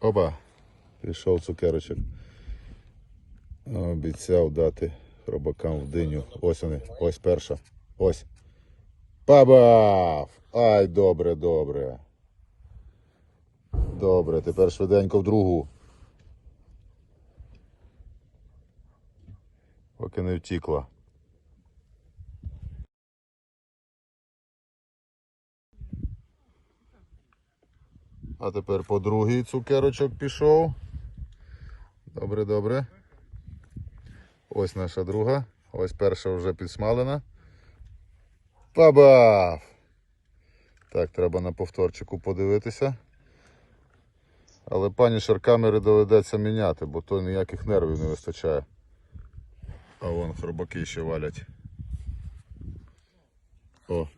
Опа, пішов цукерочок. Обіцяв дати хробакам в диню. Ось вони, ось перша. Ось. Пабав! Ай, добре, добре. Добре, тепер швиденько в другу. Поки не втікла. А тепер по другий цукерочок пішов. Добре, добре. Ось наша друга. Ось перша вже підсмалена. Бабав! Так, треба на повторчику подивитися. Але пані шаркамери доведеться міняти, бо то ніяких нервів не вистачає. А вон хробаки ще валять. О.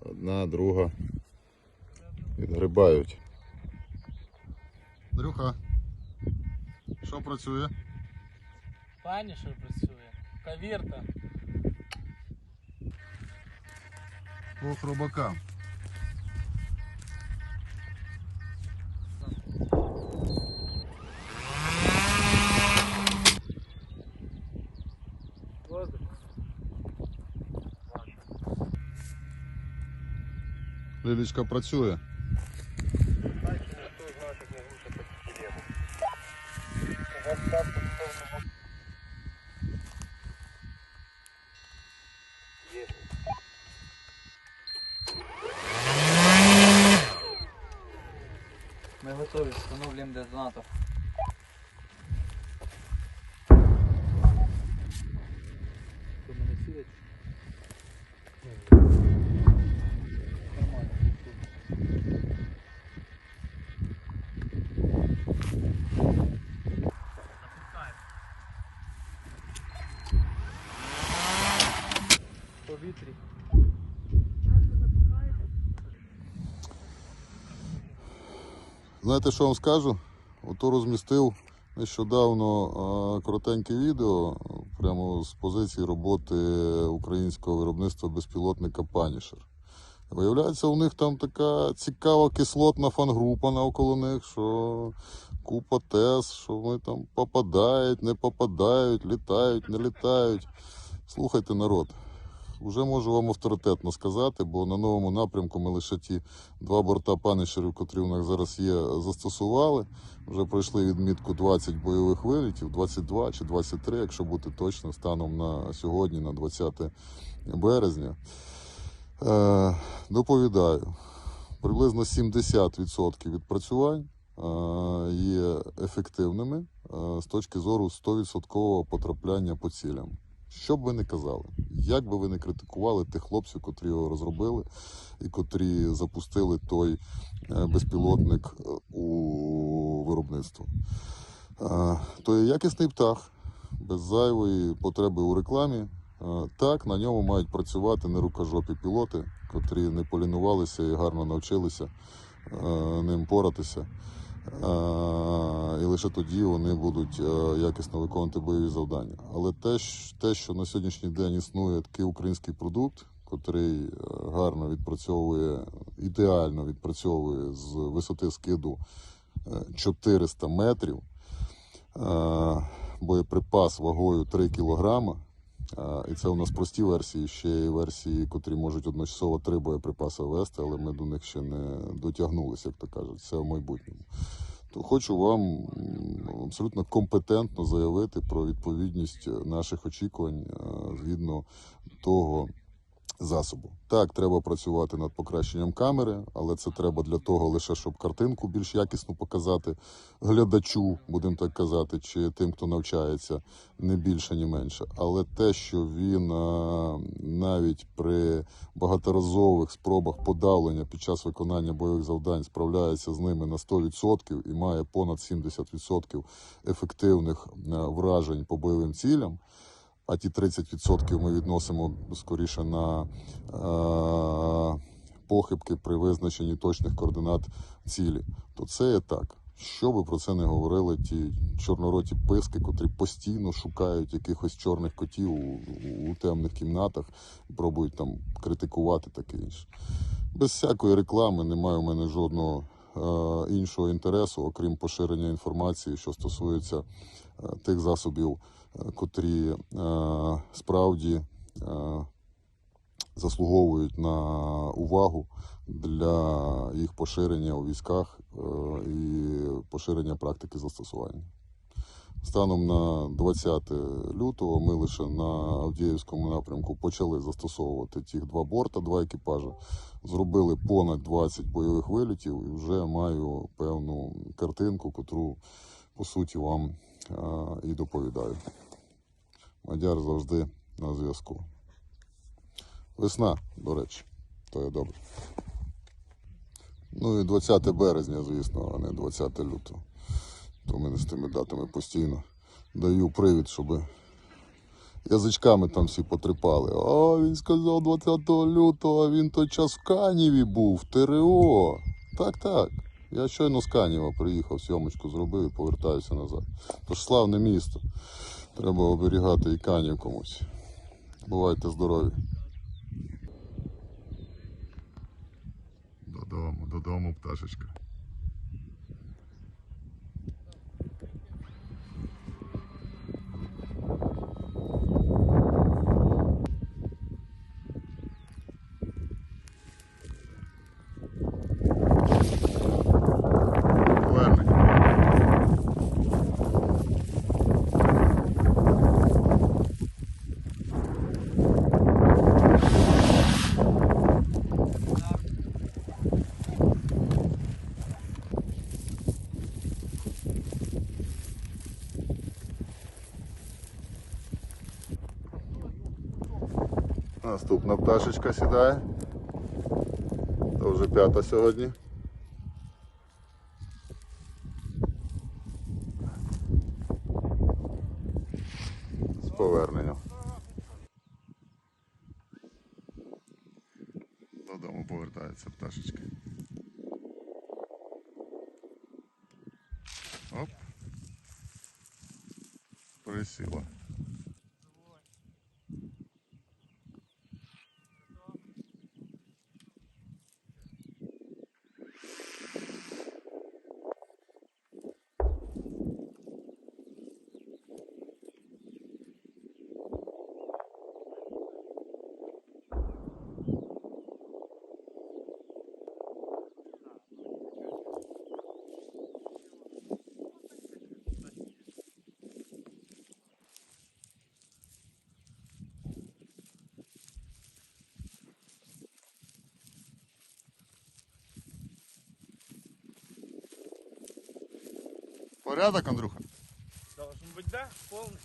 Одна, друга. Відгрибають. Дрюха. Що працює? Пані що працює. Кавірта. По хробакам. Воздух. Лілічка працює. Ми готові, встановлюємо детонатор. Знаєте, що вам скажу? Ото розмістив нещодавно коротеньке відео прямо з позиції роботи українського виробництва безпілотника Punisher. Виявляється, у них там така цікава кислотна фан-група навколо них, що купа тез, що вони там попадають, не попадають, літають, не літають. Слухайте, народ, вже можу вам авторитетно сказати, бо на новому напрямку ми лише ті два борта панішерів, котрі у нас зараз є, застосували. Вже пройшли відмітку 20 бойових вилітів, 22 чи 23, якщо бути точно, станом на сьогодні, на 20 березня. Е, доповідаю, приблизно 70% відпрацювань е, є ефективними е, з точки зору 100% потрапляння по цілям. Що б ви не казали, як би ви не критикували тих хлопців, котрі його розробили і котрі запустили той е, безпілотник е, у виробництво. Е, То є якісний птах, без зайвої потреби у рекламі. Так, на ньому мають працювати нерукожопі пілоти, котрі не полінувалися і гарно навчилися ним поратися. Лише тоді вони будуть е, якісно виконувати бойові завдання. Але те, що на сьогоднішній день існує такий український продукт, котрий е, гарно відпрацьовує, ідеально відпрацьовує з висоти скиду е, 400 метрів, е, боєприпас вагою 3 кілограма. І це у нас прості версії, ще є версії, котрі можуть одночасово три боєприпаси вести, але ми до них ще не дотягнулися, як то кажуть. Це в майбутньому. То хочу вам абсолютно компетентно заявити про відповідність наших очікувань е, згідно того засобу. Так, треба працювати над покращенням камери, але це треба для того лише, щоб картинку більш якісно показати глядачу, будемо так казати, чи тим, хто навчається, не більше, ні менше. Але те, що він а, навіть при багаторазових спробах подавлення під час виконання бойових завдань справляється з ними на 100% і має понад 70% ефективних а, вражень по бойовим цілям. А ті 30% ми відносимо скоріше на е, похибки при визначенні точних координат цілі. То це є так. Що би про це не говорили ті чорнороті писки, котрі постійно шукають якихось чорних котів у, у, темних кімнатах, пробують там критикувати таке інше. Без всякої реклами немає у мене жодного іншого інтересу, окрім поширення інформації, що стосується е, тих засобів, е, котрі е, справді е, заслуговують на увагу для їх поширення у військах е, і поширення практики застосування. Станом на 20 лютого ми лише на Авдіївському напрямку почали застосовувати тих два борта, два екіпажі. Зробили понад 20 бойових вилітів і вже маю певну картинку, котру по суті вам і доповідаю. Мадяр завжди на зв'язку. Весна, до речі, то є добре. Ну і 20 березня, звісно, а не 20 лютого. То мене з тими датами постійно даю привід, щоб язичками там всі потрипали. А він сказав 20 лютого, він той час в Каніві був, в ТРО. Так, так. Я щойно з Канєва приїхав, сьомочку зробив і повертаюся назад. Тож славне місто. Треба оберігати і Канів комусь. Бувайте здорові. Додому, додому, пташечка. Наступна пташечка сідає. Це вже п'ята сьогодні. З поверненням. Додому повертається пташечка. Оп. Присіла. Порядок, Андрюха? Должен быть, да, полный.